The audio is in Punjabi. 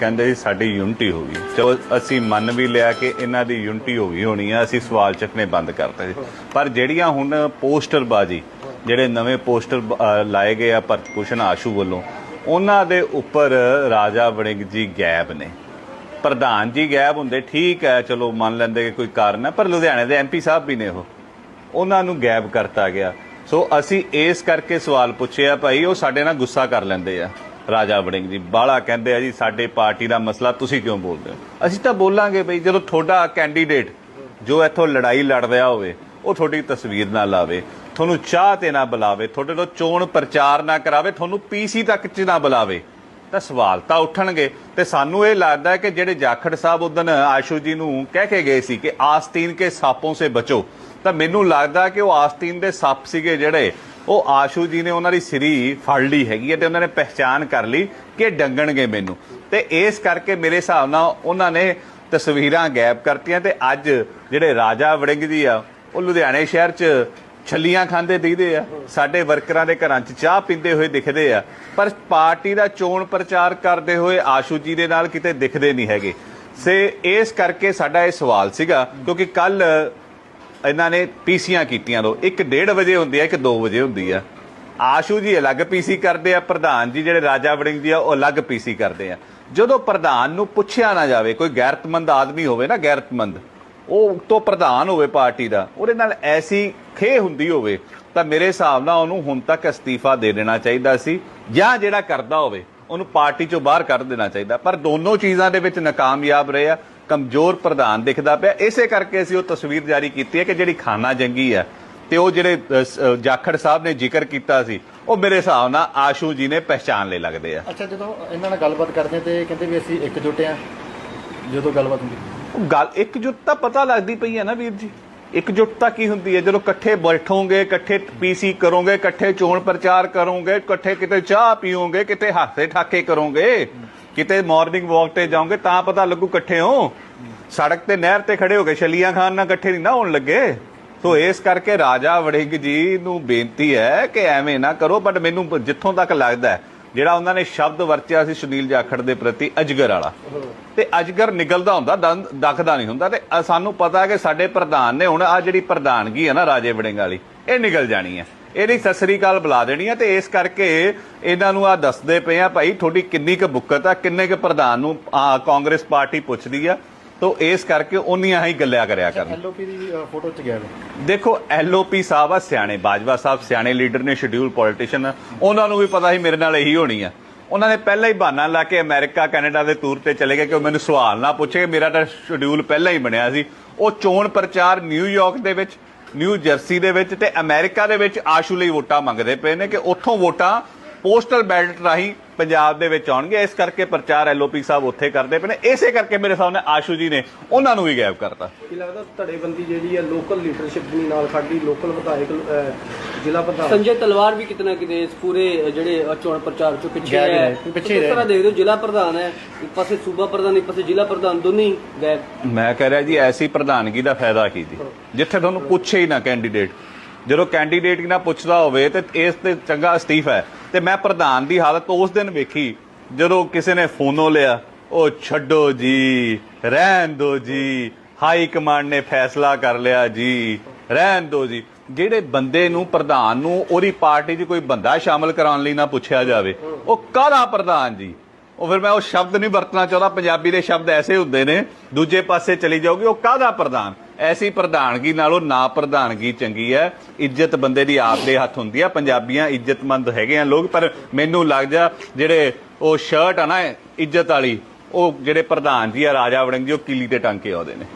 ਕਹਿੰਦੇ ਜੀ ਸਾਡੀ ਯੂਨਿਟੀ ਹੋ ਗਈ। ਚਲੋ ਅਸੀਂ ਮੰਨ ਵੀ ਲਿਆ ਕਿ ਇਹਨਾਂ ਦੀ ਯੂਨਿਟੀ ਹੋ ਗਈ ਹੋਣੀ ਆ, ਅਸੀਂ ਸਵਾਲ ਚੱਕਨੇ ਬੰਦ ਕਰਤੇ ਸੀ ਪਰ ਜਿਹੜੀਆਂ ਹੁਣ ਪੋਸਟਰਬਾਜੀ, ਜਿਹੜੇ ਨਵੇਂ ਪੋਸਟਰ ਲਾਏ ਗਏ ਆ ਪ੍ਰਭੂਸ਼ਣ ਆਸ਼ੂ ਵੱਲੋਂ, ਉਹਨਾਂ ਦੇ ਉੱਪਰ ਰਾਜਾ ਵੜਿੰਗ ਜੀ ਗੈਬ ਨੇ। ਪ੍ਰਧਾਨ ਜੀ ਗੈਬ ਹੁੰਦੇ, ਠੀਕ ਹੈ, ਚਲੋ ਮੰਨ ਲੈਂਦੇ ਕਿ ਕੋਈ ਕਾਰਨ ਹੈ, ਪਰ ਲੁਧਿਆਣੇ ਦੇ ਐਮਪੀ ਸਾਹਿਬ ਵੀ ਨੇ ਉਹ। ਉਹਨਾਂ ਨੂੰ ਗੈਬ ਕਰਤਾ ਗਿਆ। ਸੋ ਅਸੀਂ ਇਸ ਕਰਕੇ ਸਵਾਲ ਪੁੱਛਿਆ ਭਾਈ, ਉਹ ਸਾਡੇ ਨਾਲ ਗੁੱਸਾ ਕਰ ਲੈਂਦੇ ਆ। ਰਾਜਾ ਵੜਿੰਗ ਜੀ। ਬਾਲਾ ਕਹਿੰਦੇ ਆ ਜੀ, ਸਾਡੇ ਪਾਰਟੀ ਦਾ ਮਸਲਾ ਤੁਸੀਂ ਕਿਉਂ ਬੋਲਦੇ ਹੋ? ਅਸੀਂ ਤਾਂ ਬੋਲਾਂਗੇ ਬਈ, ਜਦੋਂ ਤੁਹਾਡਾ ਕੈਂਡੀਡੇਟ ਜੋ ਇੱਥੋਂ ਲੜਾਈ ਲੜ ਰਿਹਾ ਹੋਵੇ, ਉਹ ਤੁਹਾਡੀ ਤਸਵੀਰ ਨਾ ਲਾਵੇ, ਤੁਹਾਨੂੰ ਚਾਹ ਤੇ ਨਾ ਬੁਲਾਵੇ, ਤੁਹਾਡੇ ਤੋਂ ਚੋਣ ਪ੍ਰਚਾਰ ਨਾ ਕਰਾਵੇ, ਤੁਹਾਨੂੰ ਪੀਸੀ ਤੱਕ ਚ ਨਾ ਬੁਲਾਵੇ, ਤਾਂ ਸਵਾਲ ਤਾਂ ਉੱਠਣਗੇ। ਤੇ ਸਾਨੂੰ ਇਹ ਲੱਗਦਾ ਕਿ ਜਿਹੜੇ ਜਾਖੜ ਸਾਹਿਬ ਉਦਨ ਆਸ਼ੂ ਜੀ ਨੂੰ ਕਹਿ ਕੇ ਗਏ ਸੀ ਕਿ ਆਸਤੀਨ ਕੇ ਸਾਪੋਂ ਸੇ ਬਚੋ, ਤਾਂ ਮੈਨੂੰ ਲੱਗਦਾ ਕਿ ਉਹ ਆਸਤੀਨ ਦੇ ਸੱਪ ਸੀਗੇ ਜਿਹੜੇ ਉਹ ਆਸ਼ੂ ਜੀ ਨੇ ਉਹਨਾਂ ਦੀ ਸਰੀ ਫੜ ਲਈ ਹੈਗੀ ਹੈ ਤੇ ਉਹਨਾਂ ਨੇ ਪਹਿਚਾਨ ਕਰ ਲਈ ਕਿ ਡੰਗਣਗੇ ਮੈਨੂੰ। ਤੇ ਇਸ ਕਰਕੇ ਮੇਰੇ ਹਿਸਾਬ ਨਾਲ ਉਹਨਾਂ ਨੇ ਤਸਵੀਰਾਂ ਗਾਇਬ ਕਰਤੀਆਂ ਤੇ ਅੱਜ ਜਿਹੜੇ ਰਾਜਾ ਵੜਿੰਗ ਜੀ ਆ, ਉਹ ਲੁਧਿਆਣੇ ਸ਼ਹਿਰ 'ਚ ਛੱਲੀਆਂ ਖਾਂਦੇ ਦਿਖਦੇ ਆ। ਸਾਡੇ ਵਰਕਰਾਂ ਦੇ ਘਰਾਂ 'ਚ ਚਾਹ ਪੀਂਦੇ ਹੋਏ ਦਿਖਦੇ ਆ। ਪਰ ਪਾਰਟੀ ਦਾ ਚੋਣ ਪ੍ਰਚਾਰ ਕਰਦੇ ਹੋਏ ਆਸ਼ੂ ਜੀ ਦੇ ਨਾਲ ਕਿਤੇ ਦਿਖਦੇ ਨਹੀਂ ਹੈਗੇ। ਸੇ ਇਸ ਕਰਕੇ ਸਾਡਾ ਇਹ ਸਵਾਲ ਸੀਗਾ, ਕਿਉਂਕਿ ਕੱਲ ਇਹਨਾਂ ਨੇ ਪੀਸੀਆਂ ਕੀਤੀਆਂ ਦੋ। ਇੱਕ 1:30 ਵਜੇ ਹੁੰਦੀ ਆ ਇੱਕ 2 ਵਜੇ ਹੁੰਦੀ ਆ ਆਸ਼ੂ ਜੀ ਅਲੱਗ ਪੀਸੀ ਕਰਦੇ ਆ, ਪ੍ਰਧਾਨ ਜੀ ਜਿਹੜੇ ਰਾਜਾ ਵੜਿੰਗ ਜੀ ਆ, ਉਹ ਅਲੱਗ ਪੀਸੀ ਕਰਦੇ ਆ। ਜਦੋਂ ਪ੍ਰਧਾਨ ਨੂੰ ਪੁੱਛਿਆ ਨਾ ਜਾਵੇ, ਕੋਈ ਗੈਰਤਮੰਦ ਆਦਮੀ ਹੋਵੇ ਨਾ, ਗੈਰਤਮੰਦ, ਉਹ ਤੋਂ ਪ੍ਰਧਾਨ ਹੋਵੇ ਪਾਰਟੀ ਦਾ, ਉਹਦੇ ਨਾਲ ਐਸੀ ਖੇ ਹੁੰਦੀ ਹੋਵੇ, ਤਾਂ ਮੇਰੇ ਹਿਸਾਬ ਨਾਲ ਉਹਨੂੰ ਹੁਣ ਤੱਕ ਅਸਤੀਫਾ ਦੇ ਦੇਣਾ ਚਾਹੀਦਾ ਸੀ, ਜਾਂ ਜਿਹੜਾ ਕਰਦਾ ਹੋਵੇ, ਉਹਨੂੰ ਪਾਰਟੀ ਚੋਂ ਬਾਹਰ ਕੱਢ ਦੇਣਾ ਚਾਹੀਦਾ। ਪਰ ਦੋਨੋਂ ਚੀਜ਼ਾਂ ਦੇ ਵਿੱਚ ਨਾਕਾਮਯਾਬ ਰਹੇ ਆ। ਕਮਜ਼ੋਰ ਪ੍ਰਧਾਨ ਦਿਖਦਾ ਪਿਆ। ਇਸੇ ਕਰਕੇ ਅਸੀਂ ਉਹ ਤਸਵੀਰ ਜਾਰੀ ਕੀਤੀ ਹੈ ਕਿ ਜਿਹੜੀ ਖਾਨਾ ਜੰਗੀ ਆ ਤੇ ਉਹ ਜਿਹੜੇ ਜਾਖੜ ਸਾਹਿਬ ਨੇ ਜ਼ਿਕਰ ਕੀਤਾ ਸੀ ਉਹ ਮੇਰੇ ਹਿਸਾਬ ਨਾਲ ਆਸ਼ੂ ਜੀ ਨੇ ਪਹਿਚਾਨ ਲੈ ਲੱਗਦੇ ਆ। ਅੱਛਾ ਜਦੋਂ ਇਹਨਾਂ ਨਾਲ ਗੱਲਬਾਤ ਕਰਦੇ ਤੇ ਕਹਿੰਦੇ ਵੀ ਅਸੀਂ ਇਕਜੁੱਟ ਆ ਜਦੋਂ ਗੱਲਬਾਤ ਹੁੰਦੀ? ਉਹ ਗੱਲ ਇਕਜੁੱਟਤਾ ਪਤਾ ਲੱਗਦੀ ਪਈ ਹੈ ਨਾ ਵੀਰ ਜੀ। ਇਕਜੁੱਟਤਾ ਕੀ ਹੁੰਦੀ ਹੈ? ਜਦੋਂ ਇਕੱਠੇ ਬੈਠੋਗੇ ਇਕੱਠੇ ਪੀਸੀ ਕਰੋਗੇ ਇਕੱਠੇ ਚੋਣ ਪ੍ਰਚਾਰ ਕਰੋਗੇ ਇਕੱਠੇ ਕਿਤੇ ਚਾਹ ਪੀਓਗੇ ਕਿਤੇ ਹਾਸੇ ਠਾਕੇ ਕਰੋਗੇ ਕਿਤੇ ਮਾਰਨਿੰਗ ਵਾਕ ਤੇ ਜਾਓਗੇ ਤਾਂ ਪਤਾ ਲੱਗੂ ਇਕੱਠੇ ਹੋ। ਸੜਕ ਤੇ ਨਹਿਰ ਤੇ ਖੜੇ ਹੋ ਕੇ ਛਲੀਆਂ ਖਾਨ ਨਾਲ ਇਕੱਠੇ ਨਹੀਂ ਨਾ ਹੋਣ ਲੱਗੇ। ਸੋ ਇਸ ਕਰਕੇ ਰਾਜਾ ਵੜਿੰਗ ਜੀ ਨੂੰ ਬੇਨਤੀ ਹੈ ਕਿ ਐਵੇਂ ਨਾ ਕਰੋ ਬਟ ਮੈਨੂੰ ਜਿੱਥੋਂ ਤੱਕ ਲੱਗਦਾ ਜਿਹੜਾ ਉਹਨਾਂ ਨੇ ਸ਼ਬਦ ਵਰਤਿਆ ਸੀ ਸੁਨੀਲ ਜਾਖੜ ਦੇ ਪ੍ਰਤੀ ਅਜਗਰ ਵਾਲਾ। ਤੇ ਅਜਗਰ ਨਿਕਲਦਾ ਹੁੰਦਾ, ਦੰਦ ਦਖਦਾ ਨਹੀਂ ਹੁੰਦਾ, ਤੇ ਸਾਨੂੰ ਪਤਾ ਹੈ ਕਿ ਸਾਡੇ ਪ੍ਰਧਾਨ ਨੇ ਹੁਣ ਆ ਜਿਹੜੀ ਪ੍ਰਧਾਨਗੀ ਹੈ ਨਾ ਰਾਜੇ ਵੜਿੰਗ ਵਾਲੀ, ਇਹ ਨਿਕਲ ਜਾਣੀ ਹੈ। ਇਹਦੀ ਸਤਿ ਸ੍ਰੀ ਅਕਾਲ ਬੁਲਾ ਦੇਣੀ ਹੈ ਤੇ ਇਸ ਕਰਕੇ ਇਹਨਾਂ ਨੂੰ ਆ ਦੱਸਦੇ ਪਏ ਆ ਭਾਈ ਤੁਹਾਡੀ ਕਿੰਨੀ ਕੁ ਬੁੱਕਤ ਆ ਕਿੰਨੇ ਕੁ ਪ੍ਰਧਾਨ ਨੂੰ ਆ, ਕਾਂਗਰਸ ਪਾਰਟੀ ਪੁੱਛਦੀ ਆ ਤੋ ਇਸ ਕਰਕੇ ਉਹਨੀਆਂ ਹੀ ਗੱਲਿਆ ਕਰਿਆ ਕਰਨ। ਐਲਓਪੀ ਦੀ ਫੋਟੋ ਚ ਗਿਆ। ਦੇਖੋ ਐਲਓਪੀ ਸਾਹਿਬ ਆ ਸਿਆਣੇ ਬਾਜਵਾ ਸਾਹਿਬ ਸਿਆਣੇ ਲੀਡਰ ਨੇ ਸ਼ਡਿਊਲ ਪੋਲੀਟੀਸ਼ੀਅਨ ਉਹਨਾਂ ਨੂੰ ਵੀ ਪਤਾ ਸੀ ਮੇਰੇ ਨਾਲ ਇਹੀ ਹੋਣੀ ਆ। ਉਹਨਾਂ ਨੇ ਪਹਿਲਾਂ ਹੀ ਬਹਾਨਾ ਲਾ ਕੇ ਅਮਰੀਕਾ ਕੈਨੇਡਾ ਦੇ ਟੂਰ ਤੇ ਚਲੇ ਗਏ ਕਿ ਉਹ ਮੈਨੂੰ ਸਵਾਲ ਨਾ ਪੁੱਛੇ ਮੇਰਾ ਤਾਂ ਸ਼ਡਿਊਲ ਪਹਿਲਾਂ ਹੀ ਬਣਿਆ ਸੀ। ਉਹ ਚੋਣ ਪ੍ਰਚਾਰ ਨਿਊਯਾਰਕ ਦੇ ਵਿੱਚ ਨਿਊ ਜਰਸੀ ਦੇ ਵਿੱਚ ਤੇ ਅਮਰੀਕਾ ਦੇ ਵਿੱਚ ਆਸ਼ੂ ਲਈ ਵੋਟਾਂ ਮੰਗਦੇ ਪਏ ਨੇ ਕਿ ਉੱਥੋਂ ਵੋਟਾਂ ਪੋਸਟਲ ਬੈਲਟ ਰਾਹੀਂ ਪੰਜਾਬ ਦੇ ਵਿੱਚ ਆਉਣਗੇ। ਇਸ ਕਰਕੇ ਪ੍ਰਚਾਰ ਐਲਓਪੀ ਸਾਹਿਬ ਉੱਥੇ ਕਰਦੇ ਪਏ ਨੇ। ਇਸੇ ਕਰਕੇ ਮੇਰੇ ਸਾਹਮਣੇ ਆਸ਼ੂ ਜੀ ਨੇ ਉਹਨਾਂ ਨੂੰ ਵੀ ਗਾਇਬ ਕਰਤਾ। ਕੀ ਲੱਗਦਾ ਧੜੇਬੰਦੀ ਜਿਹੜੀ ਹੈ ਲੋਕਲ ਲੀਡਰਸ਼ਿਪ ਦੀ ਨਾਲ ਸਾਡੀ ਲੋਕਲ ਵਿਧਾਇਕ ਜ਼ਿਲ੍ਹਾ ਪ੍ਰਧਾਨ। ਸੰਜੇ ਤਲਵਾਰ ਵੀ ਕਿਤਨਾ ਕਿਤੇ ਇਸ ਪੂਰੇ ਜਿਹੜੇ ਚੋਣ ਪ੍ਰਚਾਰ ਚੋਂ ਪਿੱਛੇ ਗਾਇਬ ਹੈ ਰਹੇ, ਪਿੱਛੇ ਰਹੇ। ਤਰ੍ਹਾਂ ਦੇਖਦੇ ਹੋ ਜ਼ਿਲ੍ਹਾ ਪ੍ਰਧਾਨ ਹੈ ਇੱਕ ਪਾਸੇ ਸੂਬਾ ਪ੍ਰਧਾਨ ਇੱਕ ਪਾਸੇ ਜ਼ਿਲ੍ਹਾ ਪ੍ਰਧਾਨ ਦੋਨੇ ਹੀ ਗਾਇਬ ਮੈਂ ਕਹਿ ਰਿਹਾ ਜੀ ਐਸੀ ਪ੍ਰਧਾਨਗੀ ਦਾ ਫਾਇਦਾ ਕੀ ਜੀ? ਜਿੱਥੇ ਤੁਹਾਨੂੰ ਪੁੱਛੇ ਹੀ ਨਾ ਕੈਂਡੀਡੇਟ। ਜਦੋਂ ਕੈਂਡੀਡੇਟ ਹੀ ਨਾ ਪੁੱਛਦਾ ਹੋਵੇ ਤੇ ਇਸ ਤੇ ਚੰਗਾ ਅਸਤੀਫਾ ਹੈ। ਤੇ ਮੈਂ ਪ੍ਰਧਾਨ ਦੀ ਹਾਲਤ ਉਸ ਦਿਨ ਵੇਖੀ ਜਦੋਂ ਕਿਸੇ ਨੇ ਫੋਨੋਂ ਲਿਆ ਉਹ ਛੱਡੋ ਜੀ ਰਹਿਣ ਦੋ ਜੀ ਹਾਈ ਕਮਾਂਡ ਨੇ ਫੈਸਲਾ ਕਰ ਲਿਆ ਜੀ ਰਹਿਣ ਦੋ ਜੀ। ਜਿਹੜੇ ਬੰਦੇ ਨੂੰ ਪ੍ਰਧਾਨ ਨੂੰ ਉਹਦੀ ਪਾਰਟੀ 'ਚ ਕੋਈ ਬੰਦਾ ਸ਼ਾਮਲ ਕਰਾਉਣ ਲਈ ਨਾ ਪੁੱਛਿਆ ਜਾਵੇ, ਉਹ ਕਾਹਦਾ ਪ੍ਰਧਾਨ ਜੀ? ਉਹ ਫਿਰ ਮੈਂ ਉਹ ਸ਼ਬਦ ਨਹੀਂ ਵਰਤਣਾ ਚਾਹੁੰਦਾ, ਪੰਜਾਬੀ ਦੇ ਸ਼ਬਦ ਐਸੇ ਹੁੰਦੇ ਨੇ, ਦੂਜੇ ਪਾਸੇ ਚਲੀ ਜਾਓਗੇ, ਉਹ ਕਾਹਦਾ ਪ੍ਰਧਾਨ? ਐਸੀ ਪ੍ਰਧਾਨਗੀ ਨਾਲੋਂ ਨਾ ਪ੍ਰਧਾਨਗੀ ਚੰਗੀ ਹੈ, ਇੱਜ਼ਤ ਬੰਦੇ ਦੀ ਆਪ ਦੇ ਹੱਥ ਹੁੰਦੀ ਆ ਪੰਜਾਬੀਆਂ ਇੱਜ਼ਤਮੰਦ ਹੈਗੇ ਆ ਲੋਕ, ਪਰ ਮੈਨੂੰ ਲੱਗ ਜਾ ਜਿਹੜੇ ਉਹ ਸ਼ਰਟ ਆ ਨਾ, ਇੱਜ਼ਤ ਵਾਲੀ, ਉਹ ਜਿਹੜੇ ਪ੍ਰਧਾਨ ਜੀ ਆ, ਰਾਜਾ ਵੜਿੰਗ ਜੀ, ਉਹ ਕਿਲੀ ਤੇ ਟੰਗ ਕੇ ਆਉਂਦੇ ਨੇ।